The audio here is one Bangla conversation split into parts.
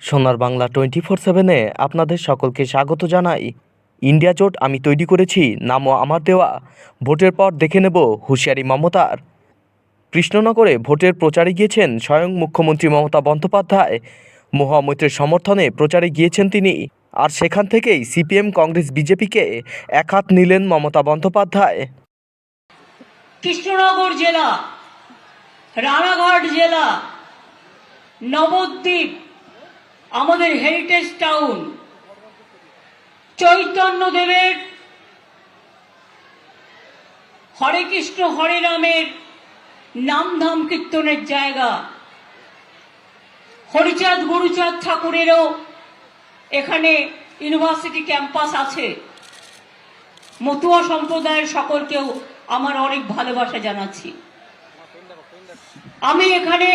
সোনার বাংলা টোয়েন্টি ফোর সেভেনে আপনাদের সকলকে স্বাগত জানাই। ইন্ডিয়া জোট আমি তৈরি করেছি, নামও আমার দেওয়া। ভোটের পর দেখে নেব হুঁশিয়ারি মমতার। কৃষ্ণনগরে ভোটের প্রচারে গিয়েছেন স্বয়ং মুখ্যমন্ত্রী মমতা বন্দ্যোপাধ্যায়। মহামৈত্রের সমর্থনে প্রচারে গিয়েছেন তিনি। আর সেখান থেকেই সিপিএম, কংগ্রেস, বিজেপিকে এক হাত নিলেন মমতা বন্দ্যোপাধ্যায়। কৃষ্ণনগর জেলা, রানাঘাট জেলা, নবদ্বীপ আমাদের হেরিটেজ টাউন চৈতন্যদেবের হরে কৃষ্ণ হরে রামের নামধাম কীর্তনের জায়গা। হরিচাঁদ, গুরুচাঁদ ঠাকুরেরও এখানে ইউনিভার্সিটি ক্যাম্পাস আছে। মতুয়া সম্প্রদায়ের সকলকেও আমার অনেক ভালোবাসা জানাচ্ছি। আমি এখানে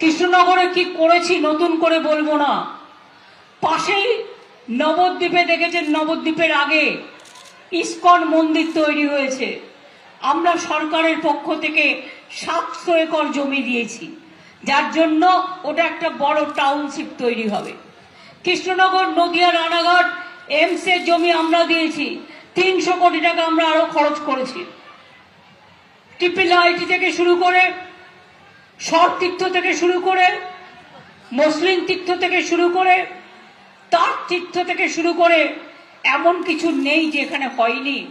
কৃষ্ণনগরে কি করেছি নতুন করে বলব না। পাশেই নবদ্বীপে দেখেছেন, নবদ্বীপের আগে ইস্কন মন্দির তৈরি হয়েছে। আমরা সরকারের পক্ষ থেকে সাতশো একর জমি দিয়েছি। যার জন্য ওটা একটা বড় টাউনশিপ তৈরি হবে। কৃষ্ণনগর, নদিয়া, রানাঘাট, এমস এর জমি আমরা দিয়েছি। তিনশো কোটি টাকা আমরা আরও খরচ করেছি। ট্রিপল আইটি থেকে শুরু করে শর্ট তীর্থ থেকে শুরু করে, মুসলিম তীর্থ থেকে শুরু করে, তার তীর্থ থেকে শুরু করে এমন কিছু নেই যে এখানে হয়নি।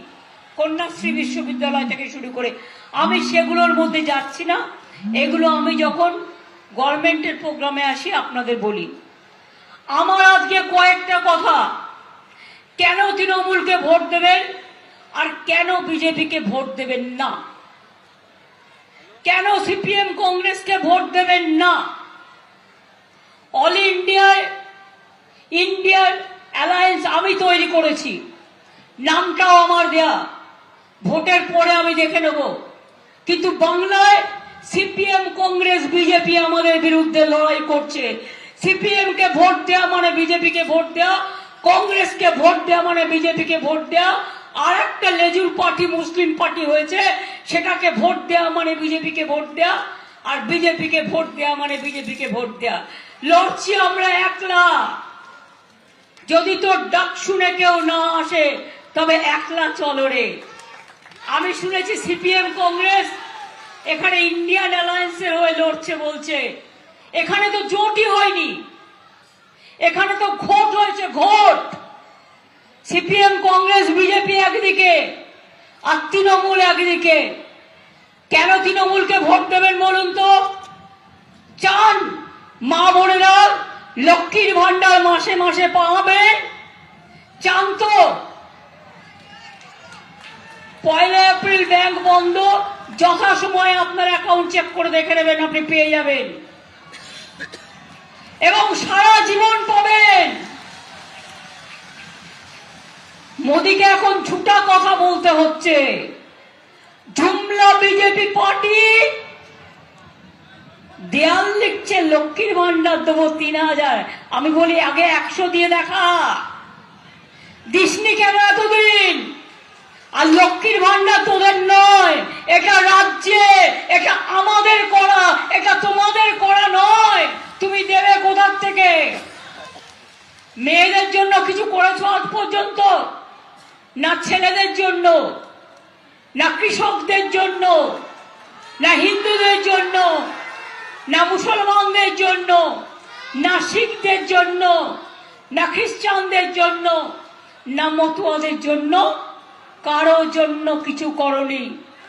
কন্যাশ্রী বিশ্ববিদ্যালয় থেকে শুরু করে। আমি সেগুলোর মধ্যে যাচ্ছি না। এগুলো আমি যখন গভর্নমেন্টের প্রোগ্রামে আসি, আপনাদের বলি। আমার আজকে কয়েকটা কথা। কেন তৃণমূলকে ভোট দেবেন আর কেন বিজেপিকে ভোট দেবেন না? কেন সিপিএম কংগ্রেসকে ভোট দেবেন না? অল ইন্ডিয়ায়, ইন্ডিয়ার অ্যালায়েন্স আমি তৈরি করেছি। নামটাও আমার দেয়া। ভোটের পরে আমি দেখে নেব। কিন্তু বাংলায় সিপিএম কংগ্রেস, বিজেপি আমাদের বিরুদ্ধে লড়াই করছে। সিপিএম কে ভোট দেওয়া মানে বিজেপিকে ভোট দেওয়া কংগ্রেসকে ভোট দেওয়া মানে বিজেপিকে ভোট দেওয়া আর একটা লেজুর পার্টি, মুসলিম পার্টি হয়েছে, সেটাকে ভোট দেওয়া মানে বিজেপিকে ভোট দেওয়া আর বিজেপিকে ভোট দেওয়া মানে বিজেপিকে ভোট দেওয়া লড়ছি আমরা একলা। যদি তোর ডাক শুনে কেউ না আসে, তবে একলা চলো রে। আমি শুনেছি সিপিএম কংগ্রেস এখানে ইন্ডিয়ান অ্যালায়েন্সের হয়ে লড়ছে বলছে। এখানে তো জোটই হয়নি। এখানে তো ঘোট হয়েছে ভোট সিপিএম, কংগ্রেস, বিজেপি একদিকে, আর তৃণমূল একদিকে। কেন তৃণমূলকে ভোট দেবেন বলুন তো? চান মা বোনেরা লক্ষ্মীর ভান্ডার মাসে মাসে পাবে। চান তো। পয়লা এপ্রিল ব্যাংক বন্ধ, যথাসময়ে আপনার অ্যাকাউন্ট চেক করে দেখে নেবেন, আপনি পেয়ে যাবেন। মোদিকে এখন ছুটা কথা বলতে হচ্ছে। জুমলা বিজেপি পার্টি দেয়াল লিখছে, লক্ষ্মীর ভান্ডার দেবো তিন হাজার। আমি বলি, আগে একশো দিয়ে দেখা। দিসনি কেন এতদিন? আর লক্ষ্মীর ভান্ডার তোদের নয়, এটা রাজ্যে, এটা আমাদের করা, এটা তোমাদের করা নয়। তুমি দেবে কোথার থেকে? মেয়েদের জন্য কিছু করেছ আজ পর্যন্ত? না ছেলেদের জন্য, না কৃষকদের জন্য, না হিন্দুদের জন্য, না মুসলমানদের জন্য, না শিখদের জন্য, না খ্রিস্টানদের জন্য, না মতুয়াদের জন্য কারও জন্য কিছু করনি।